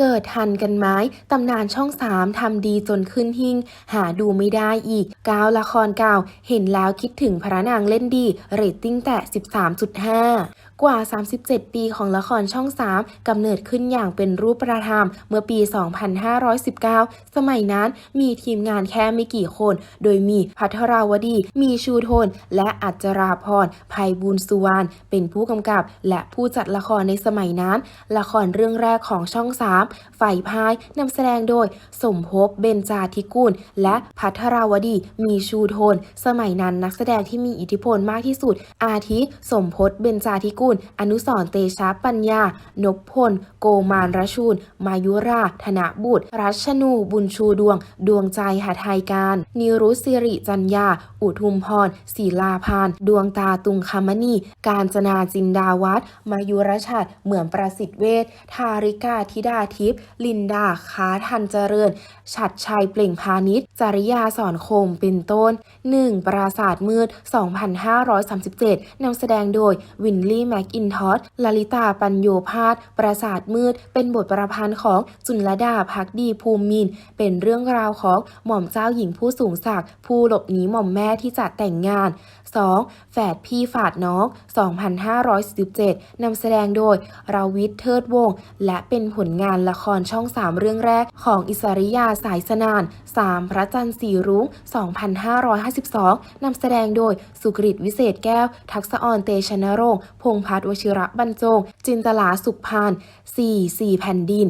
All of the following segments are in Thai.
เกิดทันกันไหมตำนานช่องสามทำดีจนขึ้นหิ่ง หาดูไม่ได้อีกก้าวละครเก่า เห็นแล้วคิดถึงพระนางเล่นดีเรตติ้งแต่ 13.5 กว่า 37 ปีของละครช่อง3กำเนิดขึ้นอย่างเป็นรูปประธรรมเมื่อปี 2519 สมัยนั้นมีทีมงานแค่ไม่กี่คน โดยมีพัทราวดี มีชูโทน และอัจราพรภัยบุญสุวรรณเป็นผู้กำกับและผู้จัดละครในสมัยนั้น ละครเรื่องแรกของช่อง3ฝ่ายพายนำแสดงโดย สมภพเบญจาธิกุล และพัทราวดีมีชูโทน สมัยนั้นนักแสดงที่มีอิทธิพลมากที่สุด อาทิ สมพศเบญจาธิกุล อนุสรเตชะปัญญา นพพล โกมานรชูน มายุรา ธนบุตร รัชนู บุญชูดวง ดวงใจหาไทยการ นิรุสิริจัญญา อุทุมพรศิลาพาน ดวงตาตุงคามณี การจนาจินดาวัฒมายุรชัดเหมือนประสิทธิ์เวชทาริกาธิดาทิพย์ลินดาค้าทันเจริญ ฉัดชัยเปล่งพาณิชย์จริยาสอนคมเป็นต้น 1. ปราสาทมืด 2537นำแสดงโดยวินลี่แม็กอินทอสลลิตาปัญโยพาสปราสาทมืด เป็นบทประพันธ์ของจุลดาพักดีภูมิมิน เป็นเรื่องราวของหม่อมเจ้าหญิงผู้สูงศักดิ์ผู้หลบหนีหม่อมแม่ที่จัดแต่งงาน 2. แฝดพี่ฝาดน้อง 2547นำแสดงโดยราวิทย์เทิดวงศ์และเป็นผลงานละครช่อง 3 เรื่องแรกของอิสริยาสายสนาน 3. พระจันทร์สีรุ้ง 2552 นำแสดงโดยสุกริตวิเศษแก้ว ทักษออนเตชนรงค์พงพัฒวชิระบรรจง จินตลาสุขพาน 4. 4 แผ่นดิน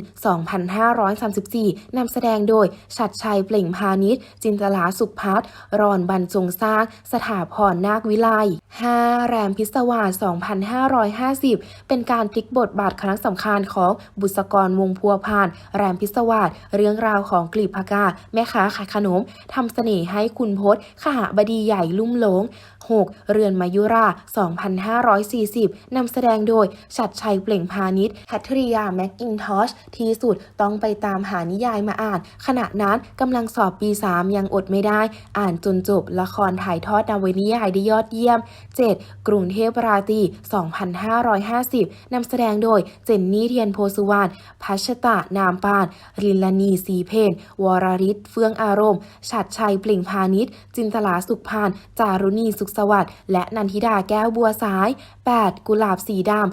2534 นำแสดงโดย ชัดชัยเปล่งพาณิชย์ จินตลาสุขพัฒรอนบรรจงสร้าง สถาพรนาควิไล 5. แรมพิศวาส2550 เป็นการพลิกบทบาทครั้งสำคัญของบุษกรวงพัวพาน แรมพิศวาสเรื่องราวของกลีบพกา แม่ค้าขายขนมทำเสน่ห์ให้คุณพศขหบดีใหญ่ลุ่มหลง 6. เรือนมายุรา 2540 นำแสดงโดย ชัดชัยเปล่งพาณิชย์คัทริยา แม็กอินทอช ที่สุดต้องไปตามหานิยายมาอ่าน ขณะนั้นกำลังสอบปี 3 ยังอดไม่ได้ อ่านจนจบละครถ่ายทอดนวนิยายได้ยอดเยี่ยม 7. กรุงเทพราตรี 2550 นำแสดงโดยเจนนี่เทียนโพสุวรรณ พัชตะนามปาน รินลนีสีเพน วรริศเฟื่องอารมณ์ฉัดชัยเปล่งพาณิชย์ จินตลาสุขพาน จารุณีสุขสวัสดิ์และนันทิดาแก้วบัวสาย 8. กุหลาบสีดำ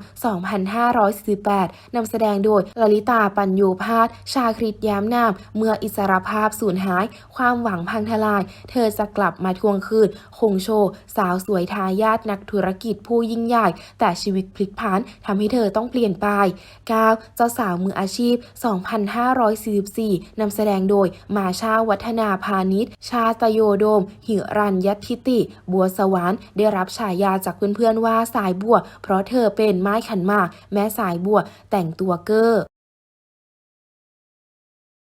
2548 นำแสดงโดยลลิตาปัญโยพาส ชาคริตย้มนาม เมื่ออิสรภาพสูญหาย ความหวังพังทลาย เธอจะกลับมาทวงคืน คงโชว์สาวสวยทายาทนักธุรกิจผู้ยิ่งใหญ่ แต่ชีวิตพลิกผันทำให้เธอต้องเปลี่ยนไป 9. เจ้าสาวมืออาชีพ 2544นำแสดงโดยมาชาวัฒนาพาณิชย์ ชาตโยโดม หิรัญยทิติ บัวสวรรค์ได้รับฉายาจากเพื่อนๆว่าสายบัว เพราะเธอเป็นไม้ขันมาก แม่สายบัวแต่งตัวเกอร์